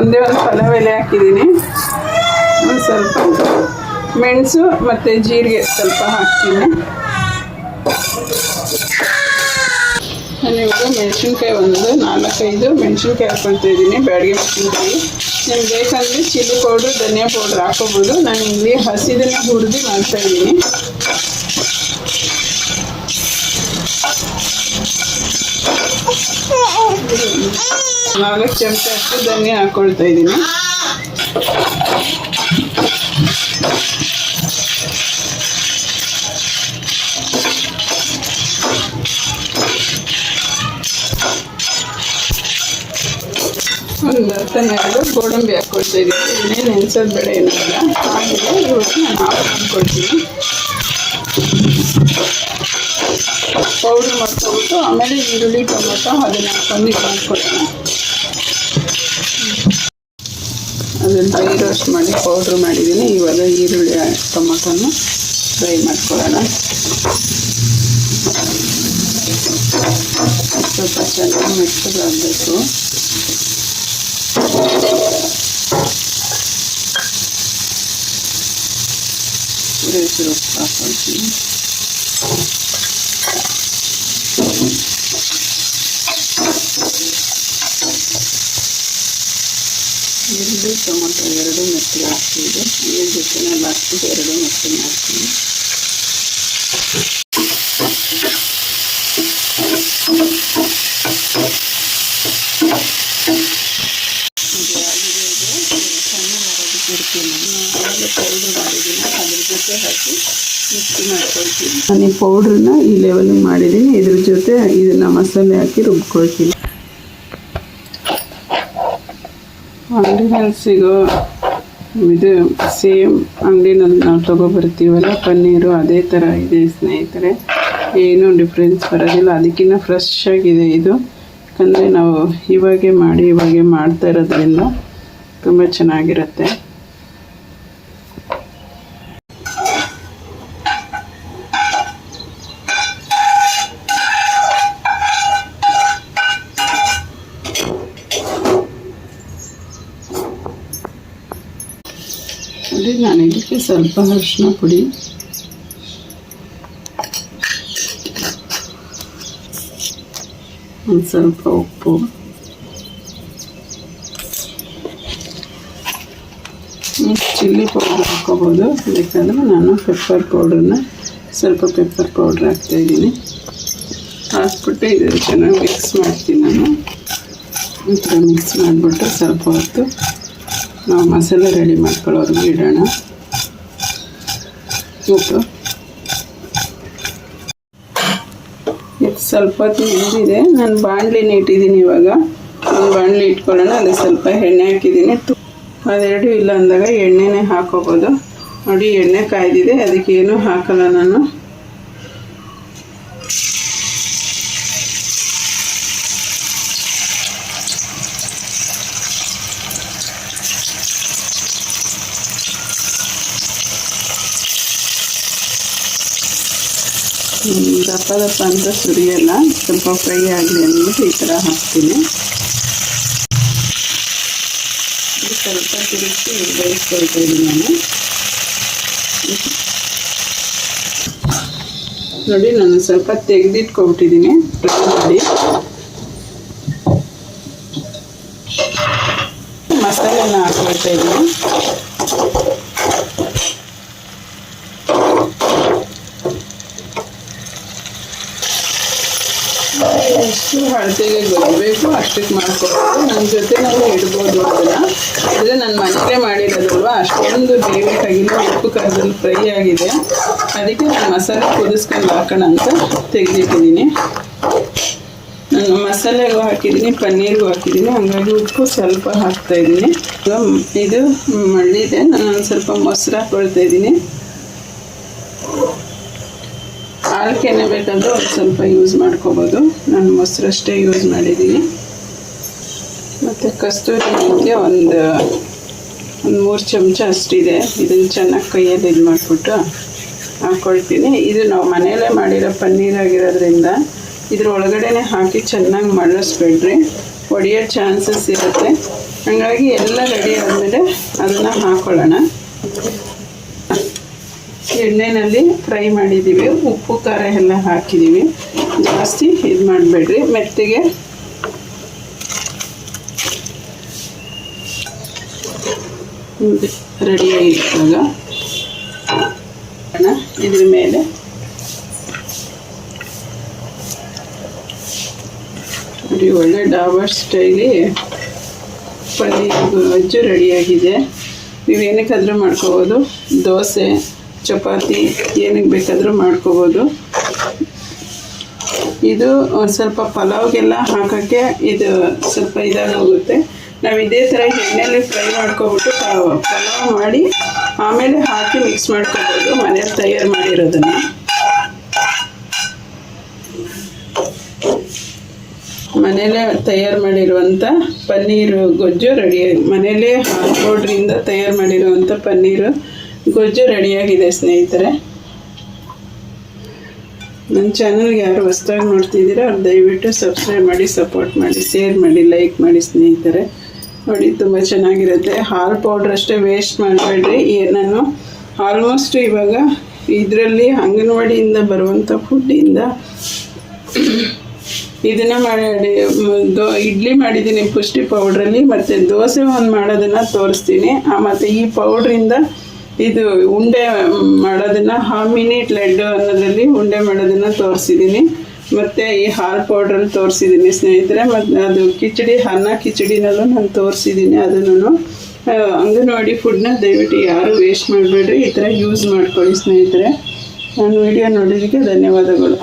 ಒಂದೇ ಒಂದು ಪಲಾವ್ ಎಲೆ ಹಾಕಿದ್ದೀನಿ. ಒಂದು ಸ್ವಲ್ಪ ಮೆಣಸು ಮತ್ತು ಜೀರಿಗೆ ಸ್ವಲ್ಪ ಹಾಕ್ತೀನಿ. ನಾನು ಇವಾಗ ಮೆಣಸಿನ್ಕಾಯಿ ಒಂದು ನಾಲ್ಕೈದು ಮೆಣಸಿನ್ಕಾಯಿ ಹಾಕ್ಕೊಳ್ತಾ ಇದ್ದೀನಿ ಬ್ಯಾಡಿಗೆ ಮೆಣಸಿನ್ಕಾಯಿ. ನಿಮ್ಗೆ ಬೇಕಂದರೆ ಚಿಲ್ಲಿ ಪೌಡ್ರ್, ಧನಿಯಾ ಪೌಡ್ರ್ ಹಾಕೋಬೋದು ನಾನು ಇಲ್ಲಿ ಹಸಿದನ್ನು ಹುರಿದು ಮಾಡ್ತಾ ನಾಲ್ಕು ಚಮಚ ಅಷ್ಟು ಧನಿಯಾ ಹಾಕ್ಕೊಳ್ತಾ ಇದ್ದೀನಿ. ಒಂದು ಹತ್ತನ್ನೆರಡು ಗೋಡಂಬಿ ಹಾಕ್ಕೊಳ್ತಾ ಇದ್ದೀನಿ. ಇನ್ನೇನು ನೆನ್ಸೋದು ಬೇಡ ಏನಿಲ್ಲ ಆಮೇಲೆ ಇವತ್ತು ನಾನು ಹಾಕ್ಕೊಳ್ತೀನಿ ಪೌಡ್ರ್ ಮಾಡ್ಕೊಬಿಟ್ಟು ಆಮೇಲೆ ಈರುಳ್ಳಿ ಟೊಮೊಟೊ ಅದನ್ನ ಹಾಕೊಂಡು ಇದು ಮಾಡ್ಕೊಳ್ಳೋಣ ಅದನ್ನು ಡ್ರೈ ರೋಸ್ಟ್ ಮಾಡಿ ಪೌಡ್ರ್ ಮಾಡಿದ್ದೀನಿ ಇವಾಗ ಈರುಳ್ಳಿ ಟೊಮೊಟೊನ ಫ್ರೈ ಮಾಡ್ಕೊಳ್ಳೋಣ ಸ್ವಲ್ಪ ಚೆನ್ನಾಗಿ ಮೆತ್ತಗಾಗಬೇಕು ಹೆಸರು ಉಪ್ಪು ಹಾಕೊಳ್ತೀನಿ ಎರಡು ಟೊಮೊಟೊ, ಎರಡು ಮೆತ್ತಿಗೆ ಹಾಕ್ತೀವಿ ನೀರು ಜೊತೆನೇ ಹಾಕ್ಬಿಟ್ಟು ಎರಡು ಮೆತ್ತಗೆ ಹಾಕ್ತೀನಿ ಇದು ಆಗಿದೆ ಇದು ಸಣ್ಣ ನಾನು ಆಮೇಲೆ ಪೌಡ್ರ್ ಮಾಡಿದ್ದೀನಿ ಅದ್ರ ಜೊತೆ ಹಾಕಿ ಮಿಕ್ಸ್ ಮಾಡ್ಕೊಳ್ತೀನಿ ನಾನು ಈ ಪೌಡ್ರನ್ನ ಈ ಲೆವೆಲ್ ಮಾಡಿದ್ದೀನಿ. ಇದ್ರ ಜೊತೆ ಇದನ್ನ ಮಸಾಲೆ ಹಾಕಿ ರುಬ್ಕೊಳ್ತೀನಿ. ಅಂಗಡಿನಲ್ಲಿ ಸಿಗೋ ಇದು ಸೇಮ್ ಅಂಗಡಿನಲ್ಲಿ ನಾವು ತೊಗೊಬರ್ತೀವಲ್ಲ, ಪನ್ನೀರು ಅದೇ ಥರ ಇದೆ ಸ್ನೇಹಿತರೆ. ಏನೂ ಡಿಫ್ರೆನ್ಸ್ ಬರೋದಿಲ್ಲ ಅದಕ್ಕಿಂತ ಫ್ರೆಶ್ ಆಗಿದೆ ಇದು. ಯಾಕಂದರೆ ನಾವು ಇವಾಗೆ ಮಾಡಿ, ಇವಾಗೆ ಮಾಡ್ತಾ ಇರೋದ್ರಿಂದ ತುಂಬ ಚೆನ್ನಾಗಿರುತ್ತೆ ನೋಡಿ ನಾನು ಇದಕ್ಕೆ ಸ್ವಲ್ಪ ಅರಿಶಿನ ಪುಡಿ. ಒಂದು ಸ್ವಲ್ಪ ಉಪ್ಪು. ಚಿಲ್ಲಿ ಪೌಡ್ರ್ ಹಾಕೋಬೋದು. ಬೇಕಾದರೆ ನಾನು ಪೆಪ್ಪರ್ ಪೌಡ್ರನ್ನ ಸ್ವಲ್ಪ ಪೆಪ್ಪರ್ ಪೌಡ್ರ್ ಹಾಕ್ತಾಯಿದ್ದೀನಿ ಹಾಕ್ಬಿಟ್ಟು ಇದು ಚೆನ್ನಾಗಿ ಮಿಕ್ಸ್ ಮಾಡ್ತೀನಿ ನಾನು. ಈ ಥರ ಮಿಕ್ಸ್ ಮಾಡಿಬಿಟ್ಟು ಸ್ವಲ್ಪ ಹೊತ್ತು ನಾವು ಮಸಾಲೆ ರೆಡಿ ಮಾಡ್ಕೊಳ್ಳೋರ್ಗೆ ಇಡೋಣ. ಉಪ್ಪು ಇದು ಸ್ವಲ್ಪ ಹಿಂದಿದೆ ನಾನು ಬಾಣಲಿನ ಇಟ್ಟಿದ್ದೀನಿ ಇವಾಗ. ಒಂದು ಬಾಣಲಿ ಇಟ್ಕೊಳ್ಳೋಣ ಅದಕ್ಕೆ ಸ್ವಲ್ಪ ಎಣ್ಣೆ ಹಾಕಿದ್ದೀನಿ. ಅದೆರಡು ಇಲ್ಲ ಅಂದಾಗ ಎಣ್ಣೆನೇ ಹಾಕೋಬೋದು. ನೋಡಿ, ಎಣ್ಣೆ ಕಾಯ್ದಿದೆ, ಅದಕ್ಕೆ ಏನೂ ಹಾಕಲ್ಲ ನಾನು. ದಪ್ಪ ದಪ್ಪ ಅಂತ ಸುರಿಯಲ್ಲ ಸ್ವಲ್ಪ ಫ್ರೈ ಆಗಲಿ ಅಂದ್ಬಿಟ್ಟು ಈ ಥರ ಹಾಕ್ತೀನಿ ಸ್ವಲ್ಪ ತಿರುಗಿಸಿ ಬೇಯಿಸ್ಕೊಳ್ತಾ ಇದ್ದೀನಿ ನಾನು ನೋಡಿ ನಾನು ಸ್ವಲ್ಪ ತೆಗೆದಿಟ್ಕೊಬಿಟ್ಟಿದ್ದೀನಿ ಫ್ರೈ ಮಾಡಿ ಮಸಾಲೆನ ಹಾಕ್ಕೊಳ್ತಾ ಇದ್ದೀನಿ ಎಷ್ಟು ಅಳತೆಗೆ ಗೊತ್ತಬೇಕು ಅಷ್ಟಕ್ಕೆ ಮಾಡ್ಕೊಬೋದು ನನ್ನ ಜೊತೆ ನಾನು ಇಡ್ಬೋದು ಅದನ್ನು ಅಂದರೆ ನನ್ನ ಮನೇಲೇ ಮಾಡಿರೋದಲ್ವ ಅಷ್ಟೊಂದು ಬೇಯಬೇಕಾಗಿಲ್ಲ ಉಪ್ಪು ಖಾರದಲ್ಲಿ ಫ್ರೈ ಆಗಿದೆ ಅದಕ್ಕೆ ನಾನು ಮಸಾಲೆ ಕುದಿಸ್ಕೊಂಡು ಹಾಕೋಣ ಅಂತ ತೆಗೆದಿಟ್ಟಿದ್ದೀನಿ ನಾನು ಮಸಾಲೆಗೂ ಹಾಕಿದ್ದೀನಿ ಪನ್ನೀರ್ಗೂ ಹಾಕಿದ್ದೀನಿ ಹಂಗಾಗಿ ಉಪ್ಪು ಸ್ವಲ್ಪ ಹಾಕ್ತಾ ಇದ್ದೀನಿ ಇದು ಮಳ್ಳಿದೆ ನಾನು ಒಂದು ಸ್ವಲ್ಪ ಮೊಸರು ಹಾಕೊಳ್ತಾ ಇದ್ದೀನಿ ಹಾಲು ಕೆನೆ ಬೇಕಾದರೂ ಒಂದು ಸ್ವಲ್ಪ ಯೂಸ್ ಮಾಡ್ಕೋಬೋದು. ನಾನು ಮೊಸರಷ್ಟೇ ಯೂಸ್ ಮಾಡಿದ್ದೀನಿ. ಮತ್ತು ಕಸ್ತೂರಿ ಮೆಂತ್ಯ ಒಂದು ಒಂದು ಮೂರು ಚಮಚ ಅಷ್ಟಿದೆ. ಇದನ್ನು ಚೆನ್ನಾಗಿ ಕೈಯಲ್ಲಿ ಇದು ಮಾಡಿಬಿಟ್ಟು ಹಾಕ್ಕೊಳ್ತೀನಿ ಇದು ನಾವು ಮನೆಯಲ್ಲೇ ಮಾಡಿರೋ ಪನ್ನೀರ್ ಆಗಿರೋದ್ರಿಂದ ಇದ್ರ ಒಳಗಡೆನೆ ಹಾಕಿ ಚೆನ್ನಾಗಿ ಮಳ್ಳಿಸ್ಬೇಡ್ರಿ. ಒಡೆಯೋ ಚಾನ್ಸಸ್ ಇರುತ್ತೆ. ಹಾಗಾಗಿ ಎಲ್ಲ ರೆಡಿ ಆದಮೇಲೆ ಅದನ್ನು ಹಾಕೊಳ್ಳೋಣ. ಎಣ್ಣೆಯಲ್ಲಿ ಫ್ರೈ ಮಾಡಿದ್ದೀವಿ. ಉಪ್ಪು, ಖಾರ ಎಲ್ಲ ಹಾಕಿದ್ದೀವಿ. ಜಾಸ್ತಿ ಇದು ಮಾಡಬೇಡ್ರಿ. ಮೆತ್ತಿಗೆ. ರೆಡಿಯಾಗಿರುವಾಗ ಇದ್ರ ಮೇಲೆ. ನೋಡಿ, ಒಳ್ಳೆ ಡಾಬರ್ ಸ್ಟೈಲಿ ಪನ್ನೀರ್ ಗೊಜ್ಜು ರೆಡಿಯಾಗಿದೆ ನೀವು ಏನಕ್ಕಾದರೂ ಮಾಡ್ಕೋಬೋದು. ದೋಸೆ. ಚಪಾತಿ ಏನಕ್ಕೆ ಬೇಕಾದರೂ ಮಾಡ್ಕೋಬೋದು. ಇದು ಸ್ವಲ್ಪ ಪಲಾವ್ಗೆಲ್ಲ ಹಾಕೋಕ್ಕೆ ಇದು ಸ್ವಲ್ಪ ಇದಾಗಿ ಹೋಗುತ್ತೆ. ನಾವು ಇದೇ ಥರ ಎಣ್ಣೆಯಲ್ಲಿ ಫ್ರೈ ಮಾಡ್ಕೊಬಿಟ್ಟು ಪಲಾವ್ ಮಾಡಿ ಆಮೇಲೆ ಹಾಕಿ ಮಿಕ್ಸ್ ಮಾಡ್ಕೋಬೋದು ಮನೇಲಿ ತಯಾರು ಮಾಡಿರೋದನ್ನು. ಮನೇಲೇ ತಯಾರು ಮಾಡಿರುವಂಥ ಪನ್ನೀರು ಗೊಜ್ಜು ರೆಡಿ ಮನೇಲೇ ಪೌಡ್ರಿಂದ ತಯಾರು ಮಾಡಿರುವಂಥ ಪನ್ನೀರು ಗೊಜ್ಜು ರೆಡಿಯಾಗಿದೆ, ಸ್ನೇಹಿತರೆ. ನನ್ನ ಚಾನಲ್ಗೆ ಯಾರು ಹೊಸ್ದಾಗಿ ನೋಡ್ತಿದ್ದೀರಾ, ಅವ್ರು ದಯವಿಟ್ಟು ಸಬ್ಸ್ಕ್ರೈಬ್ ಮಾಡಿ ಸಪೋರ್ಟ್ ಮಾಡಿ ಶೇರ್ ಮಾಡಿ ಲೈಕ್ ಮಾಡಿ, ಸ್ನೇಹಿತರೆ. ನೋಡಿ, ತುಂಬ ಚೆನ್ನಾಗಿರುತ್ತೆ. ಹಾಲು ಪೌಡ್ರ್ ಅಷ್ಟೇ ವೇಸ್ಟ್ ಮಾಡಬೇಡ್ರಿ. ನಾನು ಆಲ್ಮೋಸ್ಟ್ ಇವಾಗ ಇದರಲ್ಲಿ ಅಂಗನವಾಡಿಯಿಂದ ಬರುವಂಥ ಫುಡ್ಡಿಂದ ಇದನ್ನು ಮಾಡಿ ದೋ, ಇಡ್ಲಿ ಮಾಡಿದ್ದೀನಿ ಪುಷ್ಟಿ ಪೌಡ್ರಲ್ಲಿ ಮತ್ತು ದೋಸೆ ಒಂದು ಮಾಡೋದನ್ನು ತೋರಿಸ್ತೀನಿ. ಮತ್ತು ಈ ಪೌಡ್ರಿಂದ ಇದು ಉಂಡೆ ಮಾಡೋದನ್ನು ಹಾ ಮಿನಿಟ್ ಲೆಡ್ ಅನ್ನೋದ್ರಲ್ಲಿ ಉಂಡೆ ಮಾಡೋದನ್ನು ತೋರಿಸಿದ್ದೀನಿ ಮತ್ತು ಈ ಹಾಲು ಪೌಡ್ರಲ್ಲಿ ತೋರಿಸಿದ್ದೀನಿ ಸ್ನೇಹಿತರೆ. ಮತ್ತು ಅದು ಕಿಚಡಿ, ಅನ್ನ ಕಿಚಡಿನಲ್ಲೂ ನಾನು ತೋರಿಸಿದ್ದೀನಿ ಅದನ್ನು ಅಂಗನವಾಡಿ ಫುಡ್ನ ದಯವಿಟ್ಟು ಯಾರು ವೇಸ್ಟ್ ಮಾಡಬೇಡ್ರಿ, ಈ ಥರ ಯೂಸ್ ಮಾಡ್ಕೊಳ್ಳಿ ಸ್ನೇಹಿತರೆ. ನಾನು ವಿಡಿಯೋ ನೋಡಿದ್ದಕ್ಕೆ ಧನ್ಯವಾದಗಳು.